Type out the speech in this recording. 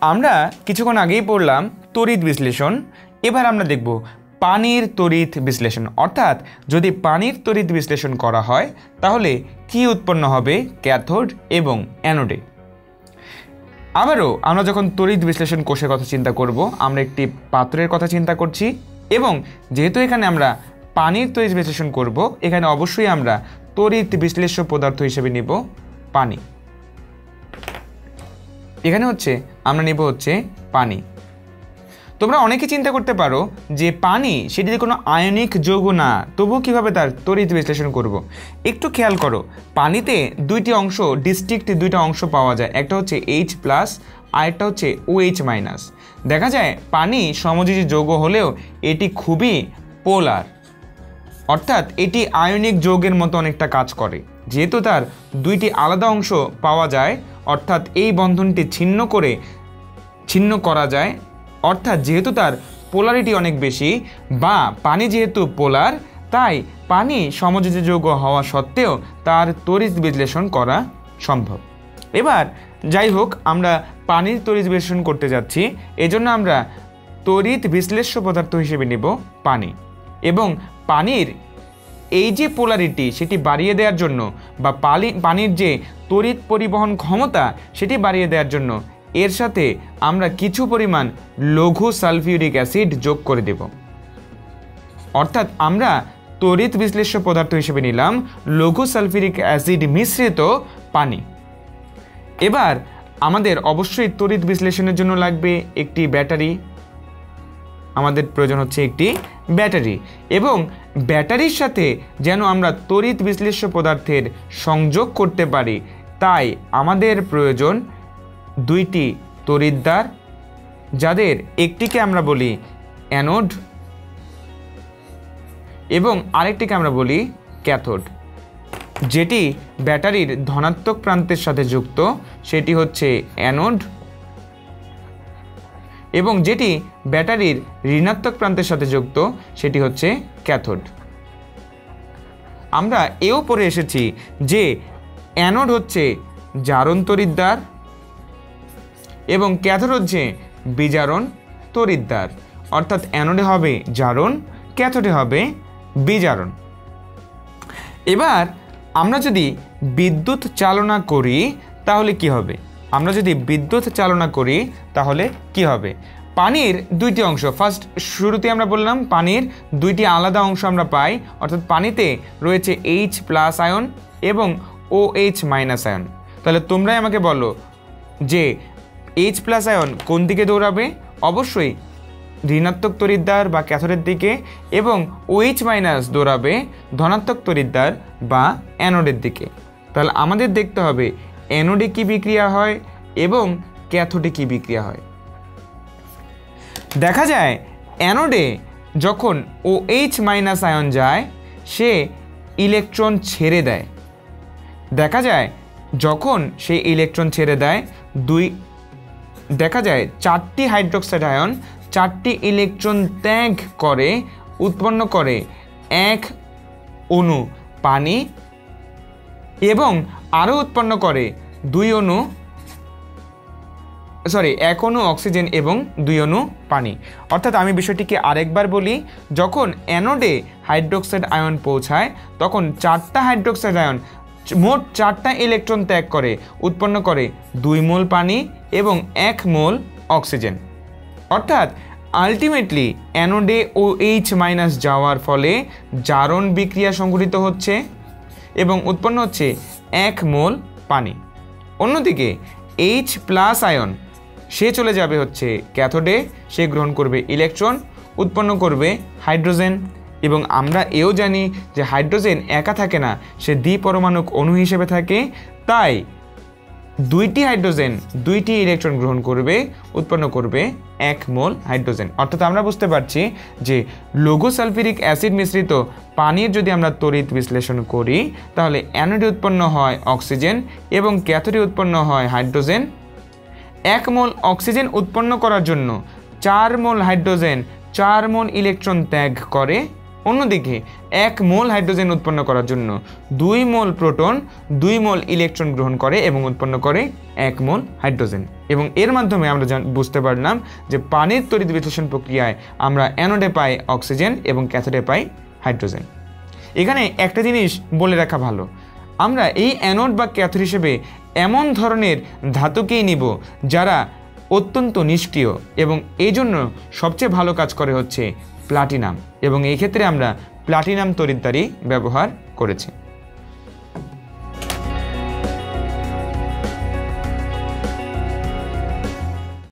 আমরা কিছুক্ষণ আগেই পড়লাম তড়িৎ বিশ্লেষণ, এবার আমরা দেখব পানির তড়িৎ বিশ্লেষণ। অর্থাৎ যদি পানির তড়িৎ বিশ্লেষণ করা হয়, তাহলে কি উৎপন্ন হবে? ক্যাথোড এবং অ্যানোডে। আবারও আমরা যখন তড়িৎ বিশ্লেষণ কোষের কথা চিন্তা করব, আমরা একটি পাত্রের কথা চিন্তা করছি এবং যেহেতু এখানে আমরা পানির তড়িৎ বিশ্লেষণ করব, এখানে অবশ্যই আমরা তড়িৎ বিশ্লেষ্য পদার্থ হিসেবে নিব পানি। এখানে হচ্ছে, আমরা নেব হচ্ছে পানি। তোমরা অনেকে চিন্তা করতে পারো যে পানি সেটি যে কোনো আয়নিক যৌগ না, তবুও কীভাবে তার তড়িৎ বিশ্লেষণ করব। একটু খেয়াল করো, পানিতে দুইটি অংশ ডিস্ট্রিক্ট দুইটা অংশ পাওয়া যায়, একটা হচ্ছে এইচ প্লাস আরেকটা হচ্ছে ও এইচ মাইনাস দেখা যায়, পানি সমযোজী যৌগ হলেও এটি খুবই পোলার অর্থাৎ এটি আয়নিক যৌগের মতো অনেকটা কাজ করে। যেহেতু তার দুইটি আলাদা অংশ পাওয়া যায় অর্থাৎ এই বন্ধনটি ছিন্ন করে, ছিন্ন করা যায়। অর্থাৎ যেহেতু তার পোলারিটি অনেক বেশি, বা পানি যেহেতু পোলার তাই পানি সমযোজী যৌগ হওয়া সত্ত্বেও তার তড়িৎ বিশ্লেষণ করা সম্ভব। এবার যাই হোক, আমরা পানির তড়িৎ বিশ্লেষণ করতে যাচ্ছি। এজন্য আমরা তড়িৎ বিশ্লেষ্য পদার্থ হিসেবে নেব পানি। এবং পানির এই যে পোলারিটি সেটি বাড়িয়ে দেওয়ার জন্য বা পানি পানির যে তড়িৎ পরিবহন ক্ষমতা, সেটি বাড়িয়ে দেওয়ার জন্য এর সাথে আমরা কিছু পরিমাণ লঘু সালফিউরিক অ্যাসিড যোগ করে দেব। অর্থাৎ আমরা তড়িৎ বিশ্লেষ্য পদার্থ হিসেবে নিলাম লঘু সালফিউরিক অ্যাসিড মিশ্রিত পানি। এবার আমাদের অবশ্যই তড়িৎ বিশ্লেষণের জন্য লাগবে একটি ব্যাটারি। আমাদের প্রয়োজন হচ্ছে একটি ব্যাটারি এবং ব্যাটারির সাথে যেন আমরা তড়িৎ বিশ্লেষ্য পদার্থের সংযোগ করতে পারি, তাই আমাদের প্রয়োজন দুইটি তড়িৎদ্বার যাদের একটিকে আমরা বলি অ্যানোড এবং আরেকটিকে আমরা বলি ক্যাথোড। যেটি ব্যাটারির ধনাত্মক প্রান্তের সাথে যুক্ত, সেটি হচ্ছে অ্যানোড। এবং যেটি ব্যাটারির ঋণাত্মক প্রান্তের সাথে যুক্ত, সেটি হচ্ছে ক্যাথোড। আমরা এও পড়ে এসেছি যে অ্যানোড হচ্ছে জারণ তরিদ্দার এবং ক্যাথোড হচ্ছে বিজারণ তরিদ্দার। অর্থাৎ অ্যানোডে হবে জারণ, ক্যাথোডে হবে বিজারণ। এবার আমরা যদি বিদ্যুৎ চালনা করি, তাহলে কি হবে? আমরা যদি বিদ্যুৎ চালনা করি, তাহলে কি হবে? পানির দুইটি অংশ। ফার্স্ট শুরুতে আমরা বললাম পানির দুইটি আলাদা অংশ আমরা পাই, অর্থাৎ পানিতে রয়েছে এইচ প্লাস আয়ন এবং ও এইচ মাইনাস আয়ন তাহলে তোমরাই আমাকে বলো যে এইচ প্লাস আয়ন কোন দিকে দৌড়াবে? অবশ্যই ঋণাত্মক তরিদ্দার বা ক্যাথরের দিকে এবং ওইচ মাইনাস দৌড়াবে ধনাত্মক তরিদ্দার বা অ্যানোডের দিকে। তাহলে আমাদের দেখতে হবে অ্যানোডে কী বিক্রিয়া হয় এবং ক্যাথোডে কী বিক্রিয়া হয়? দেখা যায়, অ্যানোডে যখন ও এইচ মাইনাস আয়ন যায়, সে ইলেকট্রন ছেড়ে দেয়। দেখা যায়, যখন সে ইলেকট্রন ছেড়ে দেয়, দুই, দেখা যায়, চারটি হাইড্রোক্সাইড আয়ন চারটি ইলেকট্রন ত্যাগ করে, উৎপন্ন করে এক অণু পানি এবং আরও উৎপন্ন করে দুই অণু সরি এক অণু অক্সিজেন এবং দুই অণু পানি। অর্থাৎ আমি বিষয়টিকে আরেকবার বলি, যখন অ্যানোডে হাইড্রোক্সাইড আয়ন পৌঁছায়, তখন চারটা হাইড্রোক্সাইড আয়ন, মোট চারটা ইলেকট্রন ত্যাগ করে, উৎপন্ন করে দুই মোল পানি এবং এক মোল অক্সিজেন। অর্থাৎ আলটিমেটলি অ্যানোডে ও এইচ মাইনাস যাওয়ার ফলে জারণ বিক্রিয়া সংঘটিত হচ্ছে। এবং উৎপন্ন হচ্ছে এক মোল পানি। অন্যদিকে এইচ প্লাস আয়ন সে চলে যাবে হচ্ছে ক্যাথোডে, সে গ্রহণ করবে ইলেকট্রন উৎপন্ন করবে হাইড্রোজেন এবং আমরা এও জানি যে হাইড্রোজেন একা থাকে না, সে দ্বিপরমাণুক অণু হিসেবে থাকে, তাই দুইটি হাইড্রোজেন, দুইটি ইলেকট্রন গ্রহণ করবে, উৎপন্ন করবে এক মোল হাইড্রোজেন। অর্থাৎ আমরা বুঝতে পারছি যে লঘু সালফিরিক অ্যাসিড মিশ্রিত পানির যদি আমরা তড়িৎ বিশ্লেষণ করি, তাহলে অ্যানোডি উৎপন্ন হয় অক্সিজেন এবং ক্যাথোডি উৎপন্ন হয় হাইড্রোজেন। এক মোল অক্সিজেন উৎপন্ন করার জন্য চার মোল হাইড্রোজেন, চার মোল ইলেকট্রন ত্যাগ করে অন্যদিকে, এক মোল হাইড্রোজেন উৎপন্ন করার জন্য দুই মোল প্রোটন, দুই মোল ইলেকট্রন গ্রহণ করে এবং উৎপন্ন করে এক মোল হাইড্রোজেন। এবং এর মাধ্যমে আমরা বুঝতে পারলাম যে পানির তড়িৎ বিশ্লেষণ প্রক্রিয়ায় আমরা অ্যানোডে পাই অক্সিজেন এবং ক্যাথোডে পাই হাইড্রোজেন। এখানে একটা জিনিস বলে রাখা ভালো, আমরা এই অ্যানোড বা ক্যাথোড হিসেবে এমন ধরনের ধাতুকেই নিব যারা অত্যন্ত নিষ্ক্রিয় এবং এই জন্য সবচেয়ে ভালো কাজ করে হচ্ছে প্লাটিনাম এবং এই ক্ষেত্রে আমরা প্লাটিনাম তরিদ্দারি ব্যবহার করেছি।